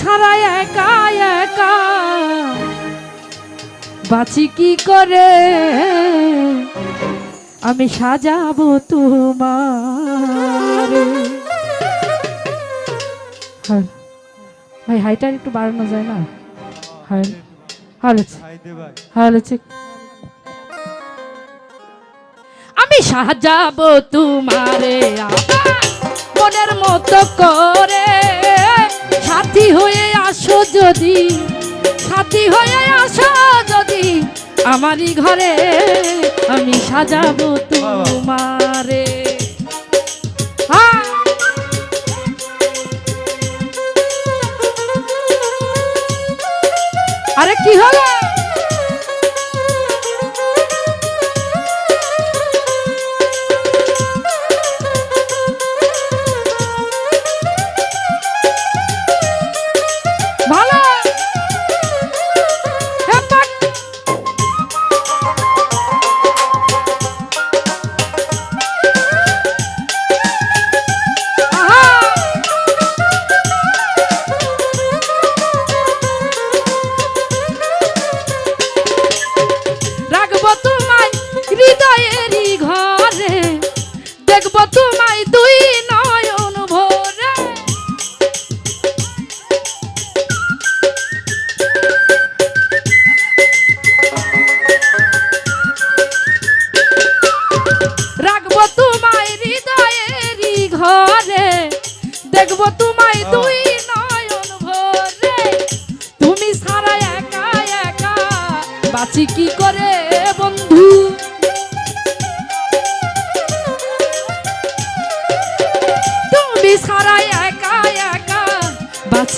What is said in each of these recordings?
ছাড়া একা একা। বাঁচি কি করে? আমি সাজাবো তোমার। ভাই হাইটা একটু বাড়ানো যায় না? আমি সাজাবো তোমারে আমার মনের মতো করে। সাথী হয়ে আসো যদি, সাথী হয়ে আসো যদি, আমারই ঘরে আমি সাজাবো তোমারে। হ্যাঁ। আরে কি হলো? দেখব তোমায় দুই নয়ন ভরে। রাখব তোমায় হৃদয়েরই ঘরে। দেখব তোমায় দুই নয়ন ভরে। তুমি সারা একা একা। বাঁচি কি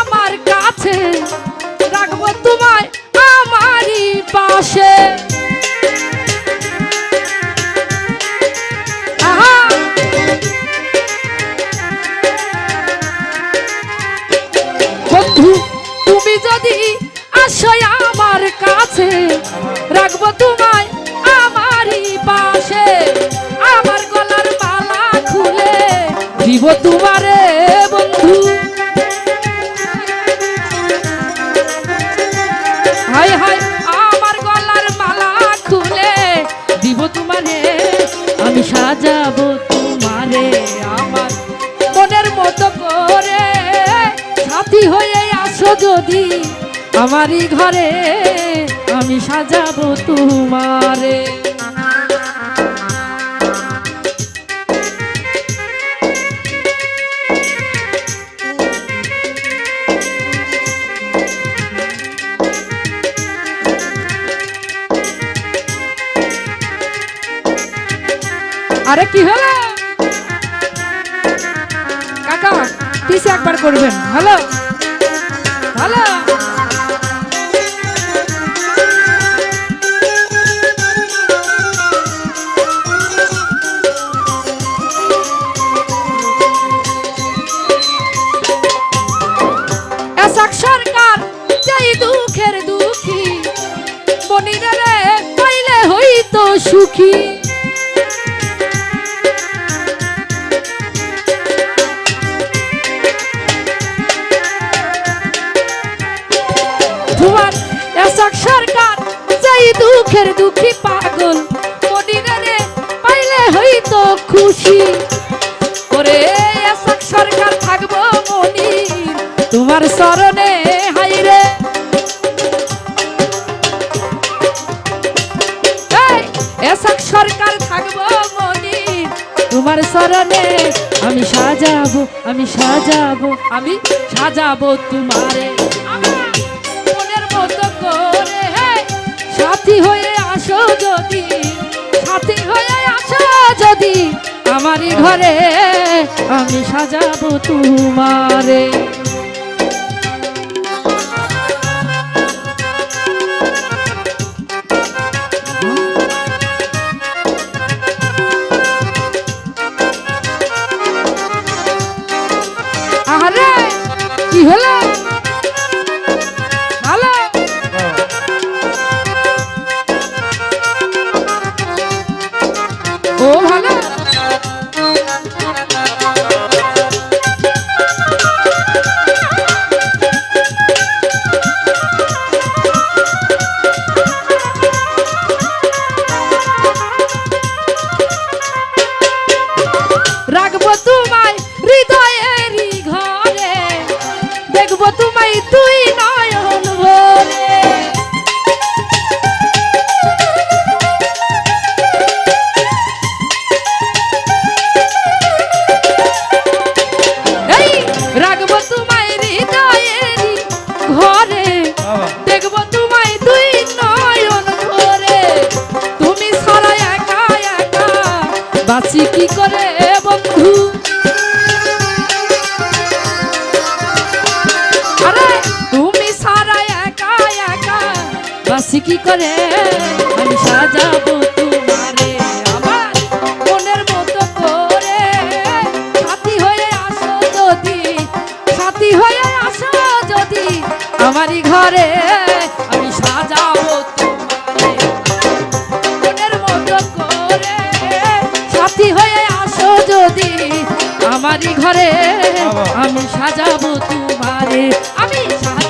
আমার কাছে রাখব তোমায় আমারই পাশে। আসো আমার কাছে। রাখব তোমায় আমারই পাশে। আমার গলার মালা খুলে দিব তোমারে বন্ধু। হাই হাই, আমার গলার মালা খুলে দিব তোমারে। আমি সাজাবো তোমারে আমার মনের মতো করে। সাথী হয়ে আসো যদি আমারই ঘরে আমি সাজাবো তোমারে। আরে কি হলো? কাকা পিছে একবার করবেন। হ্যালো হ্যালো দুঃখের দুঃখী। মনিরে রে পাইলে হইতো সুখী। সরকার থাকব মনি তোমার শরণে আমি সাজাবো আমি সাজাবো আমি সাজাবো তোমারে। মনের মতো করে সাথী হয়ে আসো যদি, সাথী হয়ে আসো যদি আমারই ঘরে আমি সাজাবো তোমারে। ও ভালো বাঁচি কি করে বন্ধু? আরে, তুমি ছাড়া একা একা বাঁচি কি করে? আমি সাজাবো তোমারে, আমার মনের মতো করে। আসো যদি হয়ে আসো যদি ঘরে আমি সাজাবো বাড়ি ঘরে আমি সাজাবো তোমারে। আমি সাজাবো